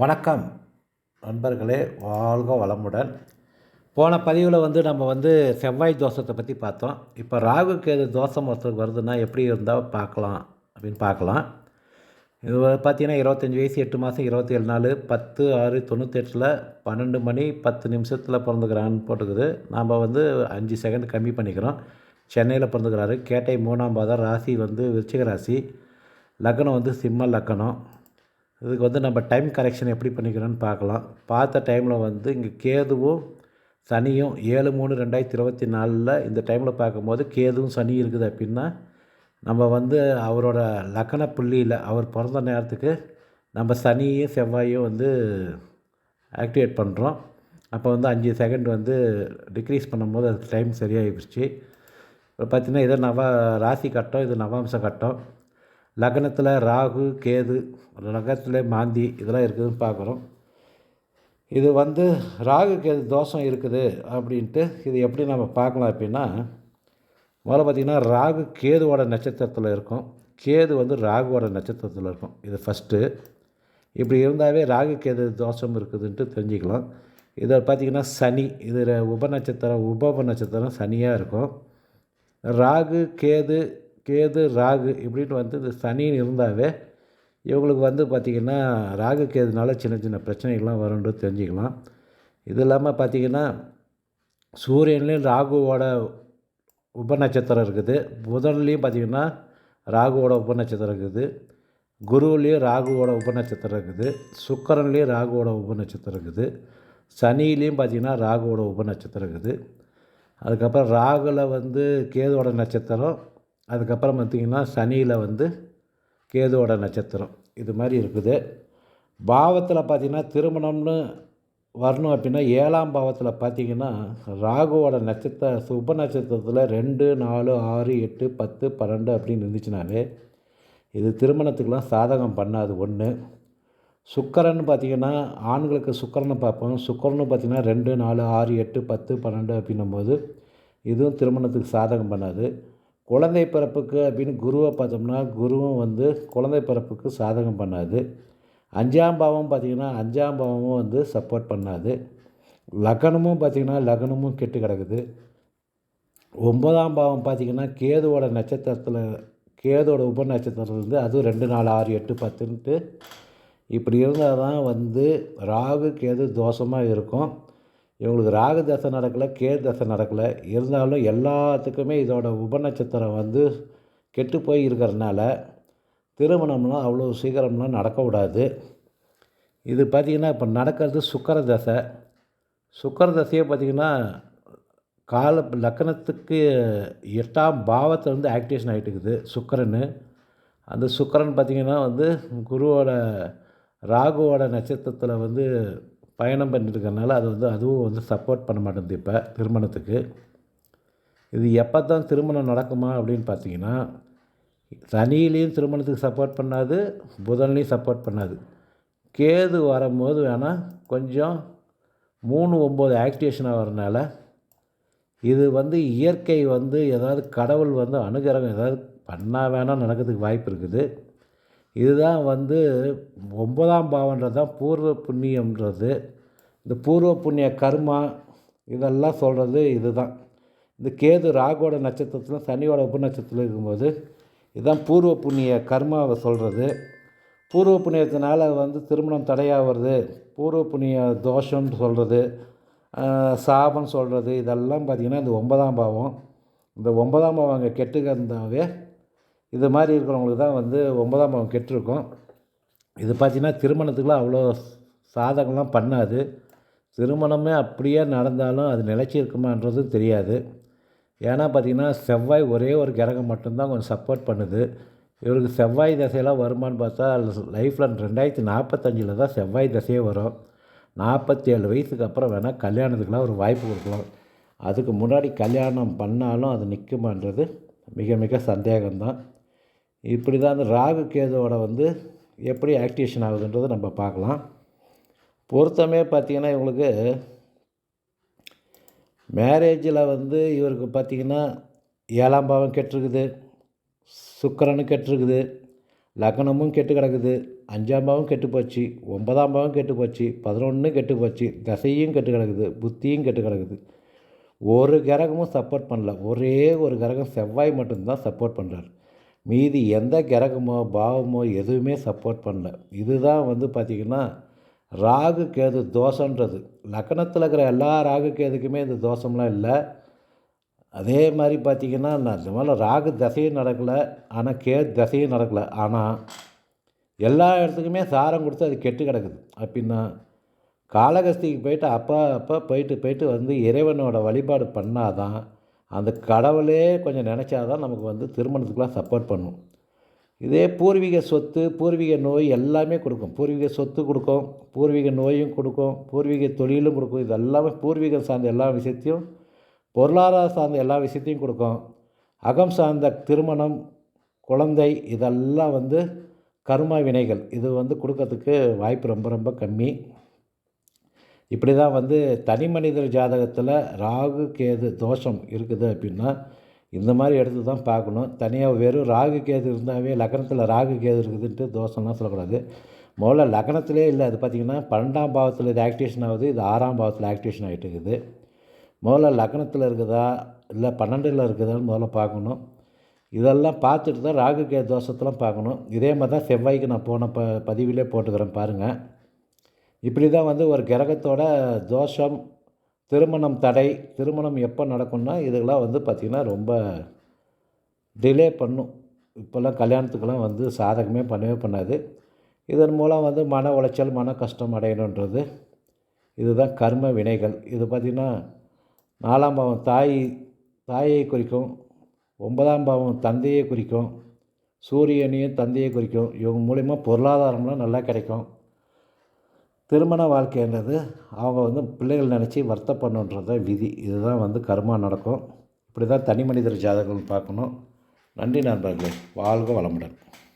வணக்கம் நண்பர்களே வாழ்க வளமுடன். போன பதிவில் வந்து நம்ம வந்து செவ்வாய் தோஷத்தை பற்றி பார்த்தோம். இப்போ ராகு கேது தோஷம் ஒருத்தருக்கு வருதுன்னா எப்படி இருந்தால் பார்க்கலாம் அப்படின்னு பார்க்கலாம். இது பார்த்திங்கன்னா பார்த்தீங்கன்னா இருபத்தஞ்சி வயசு எட்டு மாதம் இருபத்தி ஏழு நாள் பத்து ஆறு தொண்ணூத்தெட்டில் பன்னெண்டு மணி பத்து நிமிஷத்தில் பிறந்துக்கிறான்னு போட்டுக்குது. நாம் வந்து அஞ்சு செகண்ட் கம்மி பண்ணிக்கிறோம். சென்னையில் பிறந்துக்கிறாரு. கேட்டை மூணாம் பாதம் ராசி வந்து விருச்சிக ராசி. லக்னம் வந்து சிம்ம லக்கணம் இதுக்கு வந்து நம்ம டைம் கரெக்ஷன் எப்படி பண்ணிக்கிறோன்னு பார்க்கலாம். பார்த்த டைமில் வந்து இங்கே கேதுவும் சனியும் ஏழு மூணு ரெண்டாயிரத்தி இருபத்தி நாலில் இந்த டைமில் பார்க்கும்போது கேதுவும் சனி இருக்குது அப்படின்னா நம்ம வந்து அவரோட லக்கண புள்ளியில் அவர் பிறந்த நேரத்துக்கு நம்ம சனியும் செவ்வாயும் வந்து ஆக்டிவேட் பண்ணுறோம் அப்போ வந்து அஞ்சு செகண்ட் வந்து டிக்ரீஸ் பண்ணும்போது அதுக்கு டைம் சரியாகிடுச்சு இப்போ பார்த்தீங்கன்னா இது நவ ராசி கட்டம் இது நவாம்ச கட்டம். லக்னத்தில் ராகு கேது லக்னத்தில் மாந்தி இதெல்லாம் இருக்குதுன்னு பார்க்குறோம். இது வந்து ராகு கேது தோஷம் இருக்குது அப்படின்ட்டு இது எப்படி நம்ம பார்க்கலாம் அப்படின்னா முதல்ல பார்த்திங்கன்னா ராகு கேதுவோட நட்சத்திரத்தில் இருக்கும். கேது வந்து ராகுவோட நட்சத்திரத்தில் இருக்கும். இது ஃபஸ்ட்டு இப்படி இருந்தாவே ராகு கேது தோஷம் இருக்குதுன்ட்டு தெரிஞ்சுக்கலாம். இதை பார்த்திங்கன்னா சனி இதில் உப நட்சத்திரம் உப நட்சத்திரம் சனியாக இருக்கும். ராகு கேது கேது ராகு இப்படின்னு வந்து இந்த சனின்னு இருந்தாவே இவங்களுக்கு வந்து பார்த்திங்கன்னா ராகு கேதுனால சின்ன சின்ன பிரச்சனைகள்லாம் வரும்ன்றது தெரிஞ்சுக்கலாம். இது இல்லாமல் பார்த்திங்கன்னா சூரியன்லேயும் ராகுவோட உப நட்சத்திரம் இருக்குது. புதன்லேயும் பார்த்திங்கன்னா ராகுவோட உப நட்சத்திரம் இருக்குது. குருவிலையும் ராகுவோட உப நட்சத்திரம் இருக்குது. சுக்கரன்லேயும் ராகுவோட உப நட்சத்திரம் இருக்குது. சனியிலையும் பார்த்திங்கன்னா ராகுவோட உப நட்சத்திரம் இருக்குது. அதுக்கப்புறம் ராகுல வந்து கேதுவோட நட்சத்திரம் அதுக்கப்புறம் பார்த்திங்கன்னா சனியில் வந்து கேதுவோட நட்சத்திரம். இது மாதிரி இருக்குது. பாவத்தில் பார்த்திங்கன்னா திருமணம்னு வரணும் அப்படின்னா ஏழாம் பாவத்தில் பார்த்திங்கன்னா ராகுவோட நட்சத்திர சுப நட்சத்திரத்தில் ரெண்டு நாலு ஆறு எட்டு பத்து பன்னெண்டு அப்படின்னு இருந்துச்சுனாலே இது திருமணத்துக்கெலாம் சாதகம் பண்ணாது ஒன்று சுக்கரன் பார்த்திங்கன்னா ஆண்களுக்கு சுக்கரனை பார்ப்போம். சுக்கரன்னு பார்த்திங்கன்னா ரெண்டு நாலு ஆறு எட்டு பத்து பன்னெண்டு அப்படின்னும் போது இதுவும் திருமணத்துக்கு சாதகம் பண்ணாது. குழந்தை பிறப்புக்கு அப்படின்னு குருவை பார்த்தோம்னா குருவும் வந்து குழந்தை பிறப்புக்கு சாதகம் பண்ணாது. அஞ்சாம் பாவம் பார்த்திங்கன்னா அஞ்சாம் பாவமும் வந்து சப்போர்ட் பண்ணாது. லக்னமும் பார்த்திங்கன்னா லக்னமும் கெட்டு கிடக்குது. ஒன்பதாம் பாவம் பார்த்திங்கன்னா கேதுவோட நட்சத்திரத்தில் கேதோட உப நட்சத்திரத்துலேருந்து இருந்து அதுவும் ரெண்டு நாலு ஆறு எட்டு பத்துன்ட்டு இப்படி இருந்தால் தான் வந்து ராகு கேது தோஷமாக இருக்கும். இவங்களுக்கு ராகு தசை நடக்கலை கே தசை நடக்கலை. இருந்தாலும் எல்லாத்துக்குமே இதோட உபநட்சத்திரம் வந்து கெட்டு போய் இருக்கிறதுனால திருமணம்லாம் அவ்வளோ சீக்கிரம்லாம் நடக்கக்கூடாது. இது பார்த்திங்கன்னா இப்போ நடக்கிறது சுக்கர தசை. சுக்கர தசையை பார்த்திங்கன்னா கால லக்கணத்துக்கு எட்டாம் பாவத்தை வந்து ஆக்டிவேஷன் ஆகிட்டு இருக்குது சுக்கரன். அந்த சுக்கரன் பார்த்திங்கன்னா வந்து குருவோட ராகுவோட நட்சத்திரத்தில் வந்து பயணம் பண்ணிட்டுருக்கறனால அது வந்து அதுவும் வந்து சப்போர்ட் பண்ண மாட்டேங்குது இப்போ திருமணத்துக்கு. இது எப்போ தான் திருமணம் நடக்குமா அப்படின்னு பார்த்தீங்கன்னா சனியிலையும் திருமணத்துக்கு சப்போர்ட் பண்ணாது புதன்லேயும் சப்போர்ட் பண்ணாது. கேது வரும்போது வேணால் கொஞ்சம் மூணு ஒம்பது ஆக்டிவேஷனாக வரனால இது வந்து இயற்கை வந்து ஏதாவது கடவுள் வந்து அனுகிரகம் ஏதாவது பண்ணால் வேணால் நடக்கிறதுக்கு வாய்ப்பு இருக்குது. இதுதான் வந்து ஒன்பதாம் பாவன்றது தான் பூர்வ புண்ணியம்ன்றது. இந்த பூர்வ புண்ணிய கர்மா இதெல்லாம் சொல்கிறது இது தான் இந்த கேது ராகோட நட்சத்திரத்தில் சனியோட உப நட்சத்திரத்தில் இருக்கும்போது இதுதான் பூர்வ புண்ணிய கர்மாவை சொல்கிறது பூர்வ புண்ணியத்தினால வந்து திருமணம் தடையாகிறது பூர்வ புண்ணிய தோஷம்னு சொல்கிறது சாபம் சொல்கிறது இதெல்லாம் பார்த்திங்கன்னா இந்த ஒன்பதாம் பாவம். இந்த ஒன்பதாம் பாவம் அங்கே கெட்டுக்கிறதாவே இது மாதிரி இருக்கிறவங்களுக்கு தான் வந்து ஒன்பதாம் பாவம் கெட்டிருக்கும். இது பார்த்திங்கன்னா திருமணத்துக்குலாம் அவ்வளோ சாதகம்லாம் பண்ணாது. திருமணமே அப்படியே நடந்தாலும் அது நிலச்சி இருக்குமான்றதும் தெரியாது. ஏன்னா பார்த்திங்கன்னா செவ்வாய் ஒரே ஒரு கிரகம் மட்டும்தான் கொஞ்சம் சப்போர்ட் பண்ணுது. இவருக்கு செவ்வாய் தசையெல்லாம் வருமானு பார்த்தா லைஃப்பில் ரெண்டாயிரத்தி நாற்பத்தஞ்சில் தான் செவ்வாய் தசையே வரும். நாற்பத்தி ஏழு வயசுக்கு அப்புறம் வேணால் கல்யாணத்துக்கெலாம் ஒரு வாய்ப்பு கொடுக்கலாம். அதுக்கு முன்னாடி கல்யாணம் பண்ணாலும் அது நிற்குமான்றது மிக மிக சந்தேகம்தான். இப்படி தான் அந்த ராகு கேதுவோட வந்து எப்படி ஆக்டிவேஷன் ஆகுதுன்றதை நம்ம பார்க்கலாம். பொருத்தமே பார்த்திங்கன்னா இவங்களுக்கு மேரேஜில் வந்து இவருக்கு பார்த்திங்கன்னா ஏழாம் பாவம் கெட்டிருக்குது சுக்கரனும் கெட்டிருக்குது லக்னமும் கெட்டு கிடக்குது அஞ்சாம் பாவம் கெட்டு போச்சு ஒன்பதாம் பாவம் கெட்டு போச்சு பதினொன்று கெட்டு போச்சு தசையும் கெட்டு கிடக்குது புத்தியும் கெட்டு கிடக்குது. ஒரு கிரகமும் சப்போர்ட் பண்ணல. ஒரே ஒரு கிரகம் செவ்வாய் மட்டும்தான் சப்போர்ட் பண்ணுறாரு மீதி எந்த கிரகமோ பாவமோ எதுவுமே சப்போர்ட் பண்ணல. இதுதான் வந்து பார்த்திங்கன்னா ராகு கேது தோஷன்றது லக்கணத்தில் இருக்கிற எல்லா ராகு கேதுக்குமே இந்த தோஷம்லாம் இல்லை. அதே மாதிரி பார்த்திங்கன்னா நான் இந்த மாதிரி ராகு தசையும் நடக்கலை ஆனால் கே தசையும் நடக்கலை. ஆனால் எல்லா இடத்துக்குமே சாரம் கொடுத்து அது கெட்டு கிடக்குது. அப்படின்னா காளகஸ்திக்கு போயிட்டு அப்போ அப்போ போயிட்டு போயிட்டு வந்து இறைவனோட வழிபாடு பண்ணாதான் அந்த கடவுளே கொஞ்சம் நினச்சாதான் நமக்கு வந்து திருமணத்துக்குலாம் சப்போர்ட் பண்ணும். இதே பூர்வீக சொத்து பூர்வீக நோய் எல்லாமே கொடுக்கும். பூர்வீக சொத்து கொடுக்கும் பூர்வீக நோயும் கொடுக்கும் பூர்வீக தொழிலும் கொடுக்கும். இது எல்லாமே பூர்வீகம் சார்ந்த எல்லா விஷயத்தையும் பொருளாதாரம் சார்ந்த எல்லா விஷயத்தையும் கொடுக்கும். அகம் சார்ந்த திருமணம் குழந்தை இதெல்லாம் வந்து கர்ம வினைகள். இது வந்து கொடுக்கறதுக்கு வாய்ப்பு ரொம்ப ரொம்ப கம்மி. இப்படி தான் வந்து தனி மனிதர் ஜாதகத்தில் ராகு கேது தோஷம் இருக்குது அப்படின்னா இந்த மாதிரி எடுத்து தான் பார்க்கணும். தனியாக வெறும் ராகு கேது இருந்தாவே லக்னத்தில் ராகு கேது இருக்குதுன்ட்டு தோஷம்லாம் சொல்லக்கூடாது. முதல்ல லக்னத்திலே இல்லை. அது பார்த்திங்கன்னா பன்னெண்டாம் பாவத்தில் இது ஆக்டிவேஷன் ஆகுது. இது ஆறாம் பாவத்தில் ஆக்டிவேஷன் ஆகிட்டு இருக்குது. முதல்ல லக்னத்தில் இருக்குதா? இல்லை பன்னெண்டில் இருக்குதான்னு முதல்ல பார்க்கணும். இதெல்லாம் பார்த்துட்டு தான் ராகு கே தோஷத்தெலாம் பார்க்கணும். இதே மாதிரி தான் செவ்வாய்க்கு நான் போன ப பதிவிலே போட்டுக்கிறேன் பாருங்கள் இப்படி தான் வந்து ஒரு கிரகத்தோட தோஷம் திருமணம் தடை திருமணம் எப்போ நடக்கும்னா இதுக்கெல்லாம் வந்து பார்த்திங்கன்னா ரொம்ப டிலே பண்ணும். இப்போல்லாம் கல்யாணத்துக்கெல்லாம் வந்து சாதகமே பண்ணவே பண்ணாது. இதன் மூலம் வந்து மன உளைச்சல் மன கஷ்டம் அடையணுன்றது. இதுதான் கர்ம வினைகள். இது பார்த்திங்கன்னா நாலாம் பாவம் தாய் தாயை குறிக்கும் ஒன்பதாம் பாவம் தந்தையை குறிக்கும் சூரியனையும் தந்தையை குறிக்கும். இவங்க மூலிமா பொருளாதாரம்லாம் நல்லா கிடைக்கும். திருமண வாழ்க்கைன்றது அவங்க வந்து பிள்ளைகள் நினச்சி வருத்தப்படணுன்றது விதி. இதுதான் வந்து கர்மா நடக்கும். இப்படி தான் தனி மனிதர் ஜாதகங்கள் பார்க்கணும். நன்றி நண்பர்களே. வாழ்க வளமுடன்.